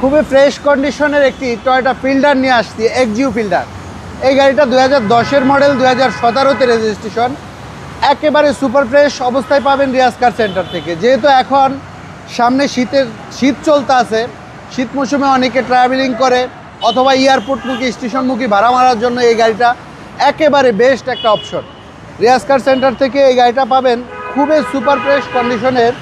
খুবই ফ্রেশ কন্ডিশনের একটি টয়োটা ফিল্ডার নিয়ে আসছি এক্সিউ ফিল্ডার এই গাড়িটা দু হাজার দশের মডেল দু হাজার সতেরোতে রেজিস্ট্রেশন একেবারে সুপার ফ্রেশ অবস্থায় পাবেন রিয়াজ কার সেন্টার থেকে। যেহেতু এখন সামনে শীতের, শীত চলতে আছে, শীত মৌসুমে অনেকে ট্রাভেলিং করে, অথবা এয়ারপোর্টমুখী, স্টেশনমুখী ভাড়া মারার জন্য এই গাড়িটা একেবারে বেস্ট একটা অপশন রিয়াজ কার সেন্টার থেকে এই গাড়িটা পাবেন। খুবই সুপার ফ্রেশ কন্ডিশনের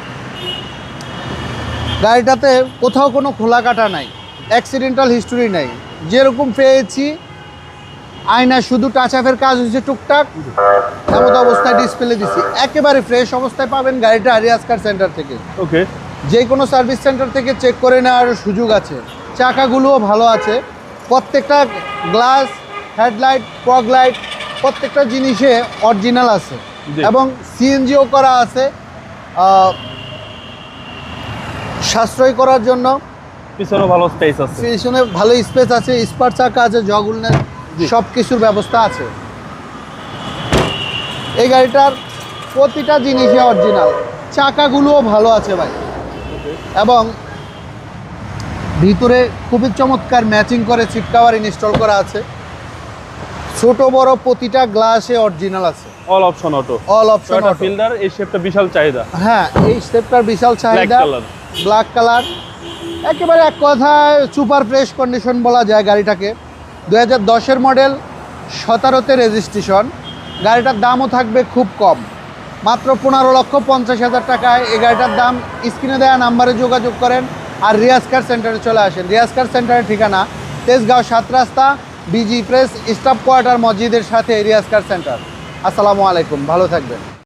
গাড়িটাতে কোথাও কোনো খোলা কাটা নাই অ্যাক্সিডেন্টাল হিস্টোরি নাই। যেরকম পেয়েছি আয়না শুধু টাচ আপের কাজ হয়েছে টুকটাক এমত অবস্থায় ডিসপ্লে দিছি। একেবারে ফ্রেশ অবস্থায় পাবেন গাড়িটা আরিয়াস কার সেন্টার থেকে। ওকে যে কোনো সার্ভিস সেন্টার থেকে চেক করে নেওয়ার সুযোগ আছে। চাকাগুলোও ভালো আছে। প্রত্যেকটা গ্লাস হেডলাইট ফগ লাইট প্রত্যেকটা জিনিসে অরিজিনাল আছে। এবং সিএনজিও করা আছে। সাশ্রয় করার জন্য। পিছনে ভালো স্পেস আছে। পিছনে ভালো স্পেস আছে স্পার চাকা আছে জগুলনের। সব কিছুর ব্যবস্থা আছে। এই গাড়িটার প্রতিটা জিনিসই অরিজিনাল চাকাগুলোও ভালো আছে ভাই। এবং ভিতরে খুবই চমৎকার ম্যাচিং করে সিট কাভার ইনস্টল করা আছে। ছোট বড় প্রতিটা গ্লাসে অরিজিনাল আছে। All option auto all option Toyota Fielder এই শেপটা বিশাল চাহিদা। হ্যাঁ এই শেপটার বিশাল চাহিদা। Black colour. একেবারে এক কথায় সুপার ফ্রেশ কন্ডিশন বলা যায় গাড়িটাকে। দু হাজার দশের মডেল, সতেরোতে রেজিস্ট্রেশন। গাড়িটার দামও থাকবে খুব কম। মাত্র পনেরো লক্ষ পঞ্চাশ হাজার টাকায় এই গাড়িটার দাম স্ক্রিনে দেওয়া নাম্বারে যোগাযোগ করেন আর রিয়াজ কার সেন্টারে চলে আসেন। রিয়াজ কার সেন্টারের ঠিকানা তেজগাঁও সাত রাস্তা, বিজি প্রেস, স্টাফ কোয়ার্টার মসজিদের সাথে রিয়াজ কার সেন্টার। আসসালামু আলাইকুম, ভালো থাকবেন।